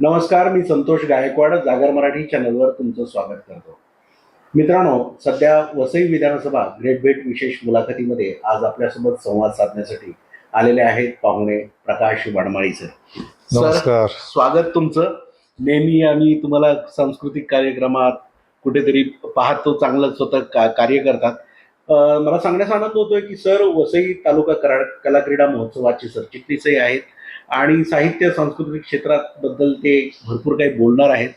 नमस्कार मी संतोष गायकवाड जागर मराठी चॅनलवर तुमचं स्वागत करतो. मित्रांनो सध्या वसई विधानसभा ग्रेट भेट विशेष मुलाखतीमध्ये आज आपल्यासोबत संवाद साधण्यासाठी आलेले आहेत पाहुणे प्रकाश वडमाळी सर नमस्कार. स्वागत तुमचं. नेहमी आम्ही तुम्हाला सांस्कृतिक कार्यक्रमात कुठेतरी पाहतो चांगलं स्वतः का कार्य करतात. मला सांगण्यास आनंद होतोय की सर वसई तालुका कला क्रीडा महोत्सवाचे सरचिटणीसही आहेत. आणि साहित्य सांस्कृतिक क्षेत्रात बद्दल ते भरपूर काही बोलणार आहेत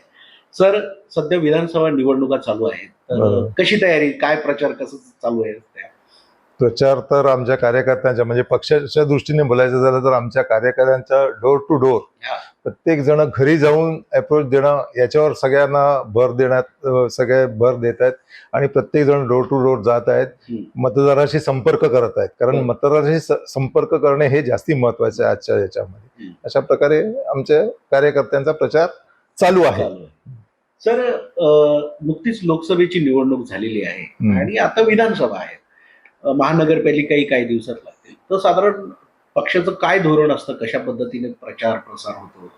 सर सध्या विधानसभा निवडणुका चालू आहेत तर. कशी तयारी काय प्रचार कसं चालू आहे त्या? प्रचार तर आमच्या कार्यकर्त्यांच्या म्हणजे पक्षाच्या दृष्टीने बोलायचं झालं तर आमच्या कार्यकर्त्यांच्या डोर टू डोर. प्रत्येक जण घरी जाऊन अप्रोच देणं याच्यावर सगळ्यांना भर देण्यात सगळे भर देत आहेत आणि प्रत्येक जण डोर टू डोर जात आहेत. मतदाराशी संपर्क करत आहेत कारण. मतदाराशी संपर्क करणे हे जास्ती महत्त्वाचे आहे आजच्या याच्यामध्ये. अशा प्रकारे आमच्या कार्यकर्त्यांचा प्रचार चालू आहे सर नुकतीच लोकसभेची निवडणूक झालेली आहे. आणि आता विधानसभा आहे महानगरपालिकाही काही दिवसात लागतील. तर साधारण पक्षाचं काय धोरण असतं? कशा पद्धतीने प्रचार प्रसार होतो?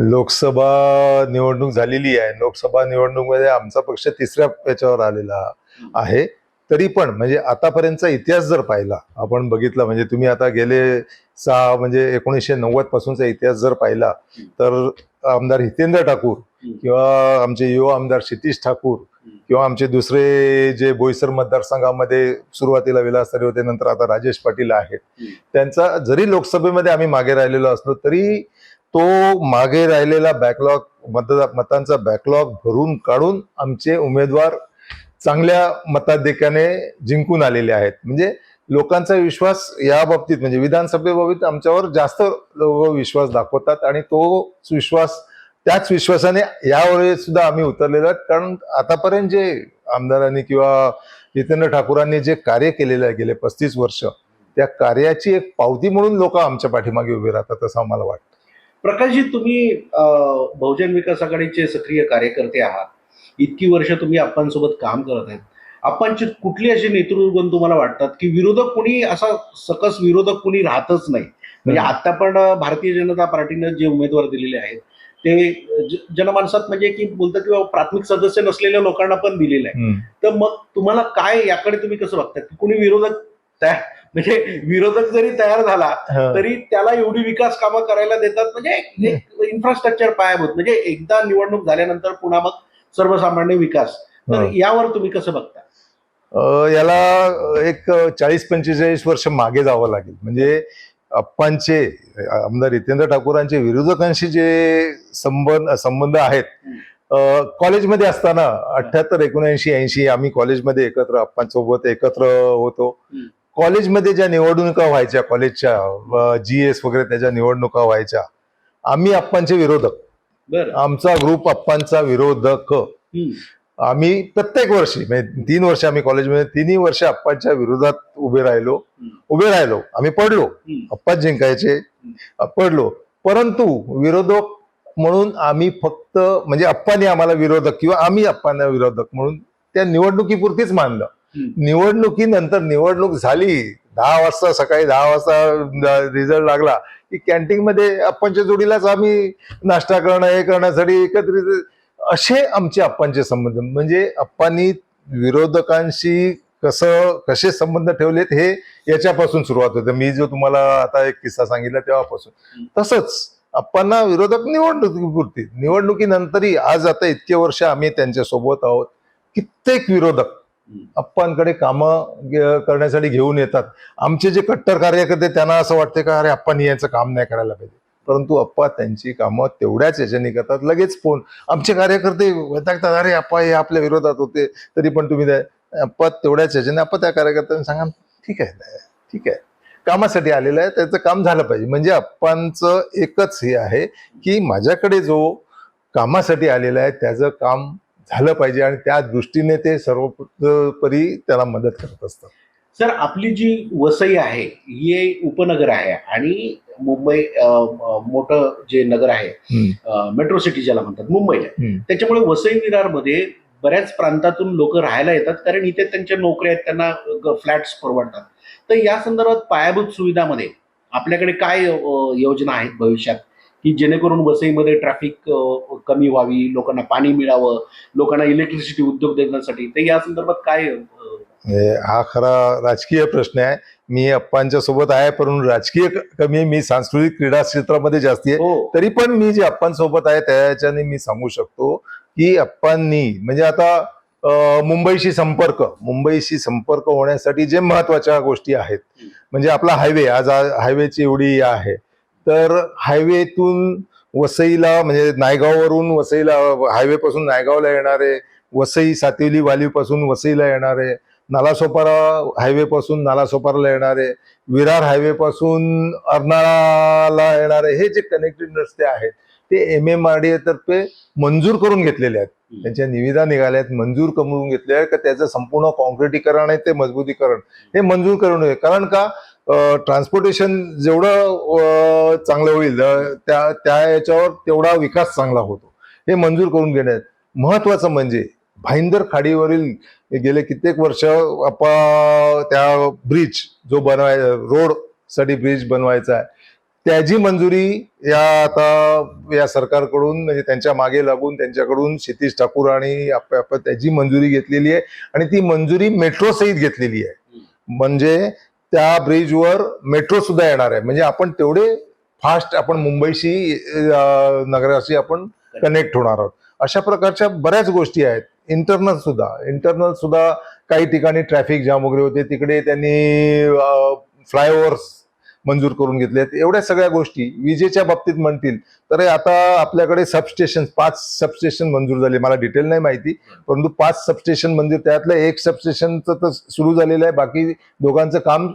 लोकसभा निवडणूक झालेली आहे. लोकसभा निवडणूकमध्ये आमचा पक्ष तिसऱ्या याच्यावर आलेला आहे. तरी पण म्हणजे आतापर्यंतचा इतिहास जर पाहिला आपण बघितला म्हणजे तुम्ही आता गेले सहा म्हणजे एकोणीसशे नव्वद पासूनचा इतिहास जर पाहिला तर आमदार हितेंद्र ठाकूर किंवा आमचे युवा आमदार क्षितिश ठाकूर किंवा आमचे दुसरे जे बोईसर मतदारसंघामध्ये सुरुवातीला विलासतारी होते नंतर आता राजेश पाटील आहेत. त्यांचा जरी लोकसभेमध्ये आम्ही मागे राहिलेलो असलो तरी तो मागे राहिलेला बॅकलॉग मतदा मतांचा बॅकलॉग भरून काढून आमचे उमेदवार चांगल्या मताधिक्याने जिंकून आलेले आहेत. म्हणजे लोकांचा विश्वास या बाबतीत म्हणजे विधानसभेबाबतीत आमच्यावर जास्त लोक विश्वास दाखवतात आणि तो विश्वास त्याच विश्वासाने यावेळी सुद्धा आम्ही उतरलेलो आहोत. कारण आतापर्यंत जे आमदारांनी किंवा जितेंद्र ठाकूरांनी जे कार्य केलेलं आहे गेले पस्तीस वर्ष त्या कार्याची एक पावती म्हणून लोक आमच्या पाठीमागे उभे राहतात असं आम्हाला वाटतं. प्रकाशजी तुम्ही बहुजन विकास आघाडीचे सक्रिय कार्यकर्ते आहात. इतकी वर्ष तुम्ही आप्पांसोबत काम करत आहेत. आप्पांचे कुठले असे नेतृत्वगुण तुम्हाला वाटतात की विरोधक कोणी असा सकस विरोधक कोणी राहतच नाही? म्हणजे. आता पण भारतीय जनता पार्टीनं जे उमेदवार दिलेले आहेत ते ज- जनमानसात म्हणजे की बोलतात किंवा प्राथमिक सदस्य नसलेल्या लोकांना पण दिलेलं आहे. तर मग तुम्हाला काय याकडे तुम्ही कसं बघता की कुणी विरोधक म्हणजे विरोधक जरी तयार झाला हा. तरी त्याला एवढी विकास कामं करायला देतात म्हणजे एक इन्फ्रास्ट्रक्चर पायाभूत. म्हणजे एकदा निवडणूक झाल्यानंतर पुन्हा मग सर्वसामान्य विकास. तर हा. यावर तुम्ही कसं बघता? याला एक चाळीस पंचेचाळीस वर्ष मागे जावं लागेल. म्हणजे अप्पांचे आमदार हितेंद्र ठाकूरांचे विरोधकांशी जे संबंध संबंध आहेत कॉलेजमध्ये असताना अठ्याहत्तर एकोणऐंशी ऐंशी आम्ही कॉलेजमध्ये एकत्र अप्पांसोबत एकत्र होतो. कॉलेजमध्ये ज्या निवडणुका व्हायच्या कॉलेजच्या जी एस वगैरे त्याच्या निवडणुका व्हायच्या आम्ही अप्पांचे विरोधक. आमचा ग्रुप अप्पांचा विरोधक. आम्ही प्रत्येक वर्षी म्हणजे तीन वर्ष आम्ही कॉलेजमध्ये तिन्ही वर्ष अप्पांच्या विरोधात उभे राहिलो. उभे राहिलो. आम्ही पडलो. अप्पाच जिंकायचे पडलो. परंतु विरोधक म्हणून आम्ही फक्त म्हणजे अप्पाने आम्हाला विरोधक किंवा आम्ही अप्पांना विरोधक म्हणून त्या निवडणुकीपुरतीच मानलं. निवडणुकीनंतर निवडणूक झाली. दहा वाजता सकाळी दहा वाजता रिझल्ट लागला की कॅन्टीन मध्ये अप्पांच्या जोडीलाच आम्ही नाश्ता करणं हे करण्यासाठी एकत्रित असे आमचे अप्पांचे संबंध म्हणजे अप्पांनी विरोधकांशी कसं कसे संबंध ठेवलेत हे याच्यापासून सुरुवात होते. मी जो तुम्हाला आता एक किस्सा सांगितला तेव्हापासून. तसंच अप्पांना विरोधक निवडणुकीपुरती निवडणुकीनंतरही आज आता इतके वर्ष आम्ही त्यांच्यासोबत आहोत. कित्येक विरोधक अप्पांकडे कामं करण्यासाठी घेऊन येतात. आमचे जे कट्टर कार्यकर्ते त्यांना असं वाटते का अरे अप्पांनी याचं काम नाही करायला पाहिजे. परंतु अप्पा त्यांची कामं तेवढ्याच याच्याने करतात. लगेच फोन. आमचे कार्यकर्ते वैतागतात अरे अप्पा हे आपल्या विरोधात होते तरी पण तुम्ही अप्पा तेवढ्याच याच्याने अप्पा त्या कार्यकर्त्यांना सांगा ठीक आहे ठीक आहे. कामासाठी आलेलं आहे त्याचं काम झालं पाहिजे. म्हणजे अप्पांचं एकच हे आहे की माझ्याकडे जो कामासाठी आलेला आहे त्याचं काम झालं पाहिजे आणि त्या दृष्टीने ते सर्वपरी त्याला मदत करत असतात. सर आपली जी वसई आहे ही उपनगर आहे आणि मुंबई मोठं जे नगर आहे मेट्रो सिटी ज्याला म्हणतात मुंबईला. त्याच्यामुळे वसई विरारमध्ये बऱ्याच प्रांतातून लोक राहायला येतात कारण इथे त्यांच्या नोकऱ्या आहेत त्यांना फ्लॅट्स परवडतात. तर या संदर्भात पायाभूत सुविधामध्ये आपल्याकडे काय योजना आहेत भविष्यात? की जेणेकरून वसईमध्ये ट्रॅफिक कमी व्हावी लोकांना पाणी मिळावं लोकांना इलेक्ट्रिसिटी उद्योग देण्यासाठी? तर या संदर्भात काय हे हा खरा राजकीय प्रश्न आहे. मी अप्पांच्या सोबत आहे परंतु राजकीय कमी. मी सांस्कृतिक क्रीडा क्षेत्रामध्ये जास्ती आहे. हो. तरी पण मी जे अप्पांसोबत आहे त्याच्याने मी सांगू शकतो की अप्पांनी म्हणजे आता मुंबईशी संपर्क मुंबईशी संपर्क होण्यासाठी जे महत्त्वाच्या गोष्टी आहेत. म्हणजे आपला हायवे आज हायवेची एवढी आहे. तर हायवेतून वसईला म्हणजे नायगाववरून वसईला हायवे पासून नायगावला येणारे वसई सातिवली वालीपासून वसईला येणारे नालासोपारा हायवे पासून नालासोपाराला येणारे विरार हायवे पासून अर्नाळाला येणारे हे जे कनेक्टेड रस्ते आहेत ते एम एम आर डी तर्फे मंजूर करून घेतलेले आहेत. त्यांच्या निविदा निघाल्या आहेत मंजूर करून घेतले आहेत का त्याचं संपूर्ण कॉन्क्रिटीकरण आहे ते मजबूतीकरण. हे मंजूर करून घे. कारण का ट्रान्सपोर्टेशन जेवढं चांगलं होईल त्या त्या याच्यावर तेवढा विकास चांगला होतो. हे मंजूर करून घेण्यात महत्वाचं म्हणजे भाईंदर खाडीवरील गेले कित्येक वर्ष आपा त्या ब्रिज जो बनवाय रोडसाठी ब्रिज बनवायचा आहे. त्याची मंजुरी या आता या सरकारकडून म्हणजे त्यांच्या मागे लागून त्यांच्याकडून क्षितिश ठाकूर आणि त्याची मंजुरी घेतलेली आहे. आणि ती मंजुरी मेट्रो सहित घेतलेली आहे. म्हणजे त्या ब्रिजवर मेट्रो सुद्धा येणार आहे. म्हणजे आपण तेवढे फास्ट आपण मुंबईशी नगराशी आपण कनेक्ट होणार आहोत. अशा प्रकारच्या बऱ्याच गोष्टी आहेत. इंटरनल सुद्धा. इंटरनल सुद्धा काही ठिकाणी ट्रॅफिक जाम वगैरे होते. तिकडे त्यांनी फ्लायओव्हर्स मंजूर करून घेतले आहेत एवढ्या सगळ्या गोष्टी विजेच्या बाबतीत म्हणतील तर आता आपल्याकडे सबस्टेशन पाच सबस्टेशन मंजूर झाले. मला डिटेल नाही माहिती परंतु पाच सबस्टेशन मंजूर म्हणजे त्यातलं एक सबस्टेशनचं तर सुरू झालेलं आहे. बाकी दोघांचं काम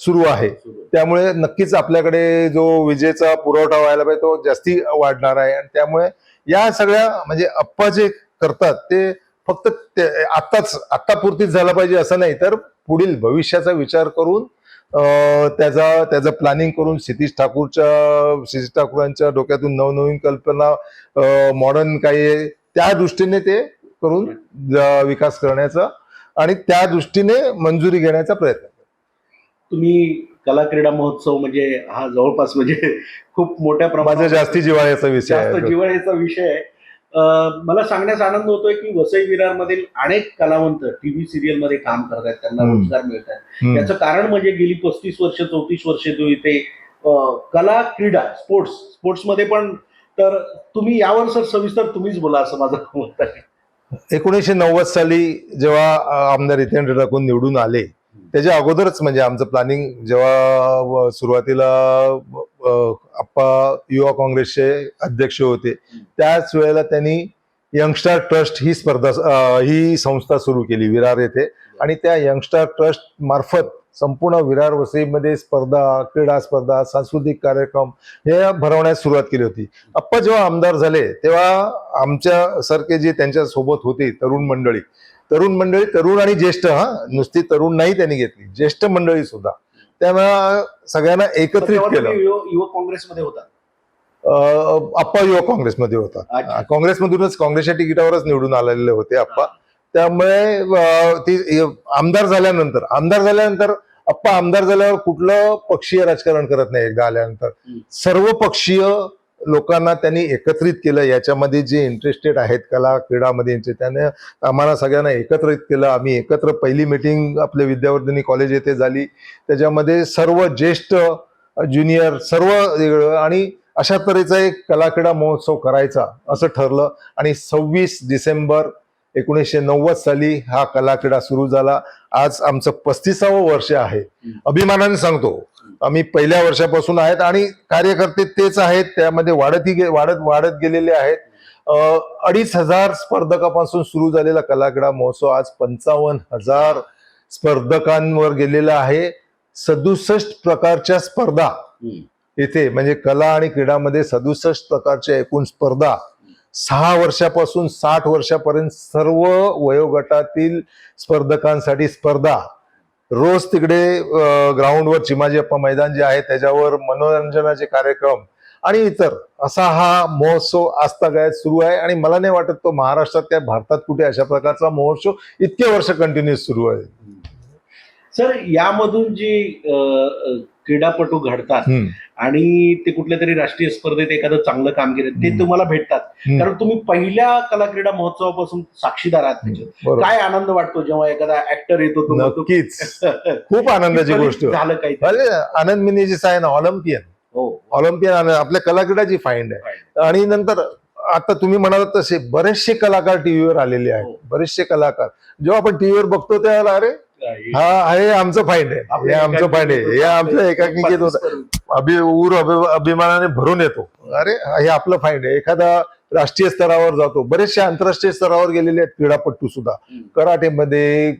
सुरू आहे. त्यामुळे नक्कीच आपल्याकडे जो विजेचा पुरवठा व्हायला पाहिजे तो जास्ती वाढणार आहे. आणि त्यामुळे या सगळ्या म्हणजे अप्पा जे करतात ते फक्त ते आत्ताच आत्तापुरतीच झालं पाहिजे असं नाही तर पुढील भविष्याचा विचार करून त्याचा त्याचं प्लॅनिंग करून क्षितिश ठाकूरच्या क्षितिश ठाकूरांच्या डोक्यातून नवनवीन कल्पना मॉडर्न काही आहे, त्या दृष्टीने ते करून विकास करण्याचा आणि त्या दृष्टीने मंजुरी घेण्याचा प्रयत्न तुम्ही कला क्रीडा महोत्सव म्हणजे हा जवळपास म्हणजे खूप मोठ्या प्रमाणात जास्ती जिव्हाळ्याचा विषय जिव्हाळ्याचा विषय आहे. मला सांगण्यास आनंद होतोय की वसई विरार मधील अनेक कलावंत टीव्ही सिरियलमध्ये काम करतात त्यांना हम्म. रोजगार मिळत आहे हम्म. याचं कारण म्हणजे गेली पस्तीस वर्ष चौतीस वर्ष तुम्ही इथे कला क्रीडा स्पोर्ट्स स्पोर्ट्समध्ये पण तर तुम्ही यावर सर सविस्तर तुम्हीच बोला असं माझं मत आहे एकोणीसशे नव्वद साली जेव्हा आमदार हितेंद्र ठाकूर निवडून आले त्याच्या अगोदरच म्हणजे आमचं प्लॅनिंग जेव्हा सुरुवातीला आप्पा युवा काँग्रेसचे अध्यक्ष होते त्याच वेळेला त्यांनी यंगस्टार ट्रस्ट ही स्पर्धा ही संस्था सुरू केली विरार येथे. आणि त्या यंगस्टार ट्रस्ट मार्फत संपूर्ण विरार वसईमध्ये स्पर्धा क्रीडा स्पर्धा सांस्कृतिक कार्यक्रम हे भरवण्यास सुरुवात केली होती. आप्पा जेव्हा आमदार झाले तेव्हा आमच्या सारखे जे त्यांच्यासोबत होते तरुण मंडळी तरुण मंडळी तरुण आणि ज्येष्ठ हा? नुसती तरुण नाही त्यांनी घेतली ज्येष्ठ मंडळी सुद्धा. त्यामुळे सगळ्यांना एकत्रित केलं. युवक काँग्रेसमध्ये होता. अं, आप्पा युवा काँग्रेसमध्ये होता. काँग्रेसमधूनच काँग्रेसच्या तिकिटावरच निवडून आलेले होते आप्पा. त्यामुळे ती आमदार झाल्यानंतर आमदार झाल्यानंतर आप्पा आमदार झाल्यावर कुठलं पक्षीय राजकारण करत नाही एकदा आल्यानंतर. सर्व पक्षीय लोकांना त्यांनी एकत्रित केलं. याच्यामध्ये जे इंटरेस्टेड आहेत कला क्रीडामध्ये यांचे त्याने आम्हाला सगळ्यांना एकत्रित केलं. आम्ही एकत्र पहिली मिटिंग आपल्या विद्यावर्धिनी कॉलेज येथे झाली. त्याच्यामध्ये सर्व ज्येष्ठ ज्युनियर सर्व वेगळं आणि अशा तऱ्हेचा एक कला क्रीडा महोत्सव करायचा असं ठरलं. आणि सव्वीस डिसेंबर एकोणीसशे नव्वद साली हा कला क्रीडा सुरू झाला. आज आमचं पस्तीसावं वर्ष आहे. अभिमानाने सांगतो. आम्ही पहिल्या वर्षापासून आहेत आणि कार्यकर्ते तेच आहेत. त्यामध्ये वाढतही गे- वाढत वाढत गेलेले आहेत. अडीच हजार स्पर्धकापासून सुरू झालेला कला क्रीडा महोत्सव आज पंचावन्न हजार स्पर्धकांवर गेलेला आहे. सदुसष्ट प्रकारच्या स्पर्धा. इथे म्हणजे कला आणि क्रीडामध्ये सदुसष्ट प्रकारच्या एकूण स्पर्धा सहा वर्षापासून साठ वर्षापर्यंत सर्व वयोगटातील स्पर्धकांसाठी स्पर्धा. रोज तिकडे ग्राउंडवर चिमाजी अप्पा मैदान जे आहे त्याच्यावर मनोरंजनाचे कार्यक्रम आणि इतर असा हा महोत्सव आजतागायत सुरू आहे. आणि मला नाही वाटत तो महाराष्ट्रात त्या भारतात कुठे अशा प्रकारचा महोत्सव इतके वर्ष कंटिन्युअस सुरू आहे. सर यामधून जी क्रीडापटू घडतात आणि ते कुठल्या तरी राष्ट्रीय स्पर्धेत एखादं चांगलं काम केलं ते. तुम्हाला भेटतात. कारण तुम्ही पहिल्या कला क्रीडा महोत्सवापासून साक्षीदार आहात काय आनंद वाटतो जेव्हा एखादा ऍक्टर येतो नक्कीच. खूप आनंदाची गोष्ट. झालं काही आनंद मिनीची आहे ना ऑलिम्पियन. हो. ऑलिम्पियन आपल्या कलाक्रीडाची फाईंड आहे. आणि नंतर आता तुम्ही म्हणालात तसे बरेचसे कलाकार टीव्हीवर आलेले आहेत. हो. बरेचसे कलाकार. जेव्हा आपण टीव्हीवर बघतो तेव्हा अरे हा हे आमचं फाईंड आहे. हे आमचं फाईंड आहे. हे आमच्या एकांकिकेत होतं. अभि ऊर अभि अभिमानाने भरून येतो. अरे हे आपलं फाईंड आहे. एखादा राष्ट्रीय स्तरावर जातो. बरेचसे आंतरराष्ट्रीय स्तरावर गेलेले आहेत क्रीडापटू सुद्धा. कराटेमध्ये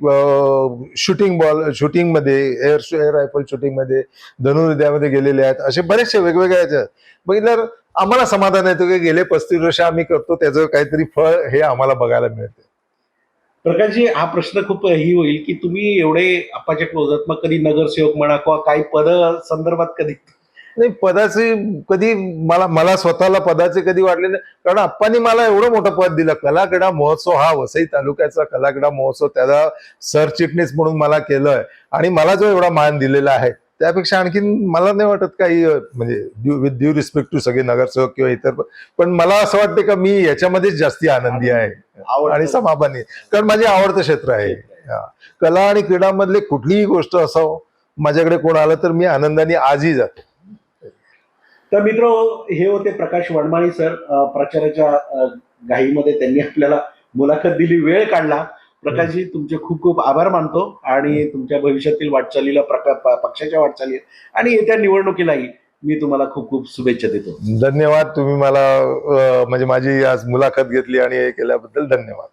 शूटिंग बॉल शूटिंगमध्ये एअर एअर रायफल शूटिंगमध्ये धनुर्विद्यामध्ये गेलेले आहेत. असे बरेचसे वेगवेगळे आहेत. बघितल्यावर आम्हाला समाधान येतो की गेले पस्तीस वर्ष आम्ही करतो. त्याचं काहीतरी फळ हे आम्हाला बघायला मिळते. प्रकाशजी हा प्रश्न खूप ही होईल की तुम्ही एवढे आपाच्या क्लोजात मग कधी नगरसेवक म्हणा किंवा काही पद संदर्भात कधी? नाही पदाचे कधी मला मला स्वतःला पदाचे कधी वाटले नाही. कारण आप्पांनी मला एवढं मोठं पद दिलं. कलाक्रीडा महोत्सव हा वसई तालुक्याचा कलाक्रीडा महोत्सव त्याला सरचिटणीस म्हणून मला केलंय. आणि मला जो एवढा मान दिलेला आहे त्यापेक्षा आणखीन मला नाही वाटत काही म्हणजे विथ ड्यू रिस्पेक्ट टू सगळे नगरसेवक किंवा इतर पण मला असं वाटतं का मी याच्यामध्येच जास्ती आनंदी आहे? आणि समाधानी. कारण माझे आवडतं क्षेत्र आहे. कला आणि क्रीडामधले कुठलीही गोष्ट असावं माझ्याकडे कोण आलं तर मी आनंदाने आजही जातो. तर मित्र हे होते प्रकाश वडमाणी सर प्रचाराच्या घाईमध्ये त्यांनी आपल्याला मुलाखत दिली वेळ काढला. प्रकाशजी तुमचे खूप खूप आभार मानतो आणि तुमच्या भविष्यातील वाटचालीला प्रका पक्षाच्या वाटचाली आणि येत्या निवडणुकीलाही मी तुम्हाला खूप खूप शुभेच्छा देतो. धन्यवाद. तुम्ही मला म्हणजे माझी आज मुलाखत घेतली आणि हे केल्याबद्दल धन्यवाद.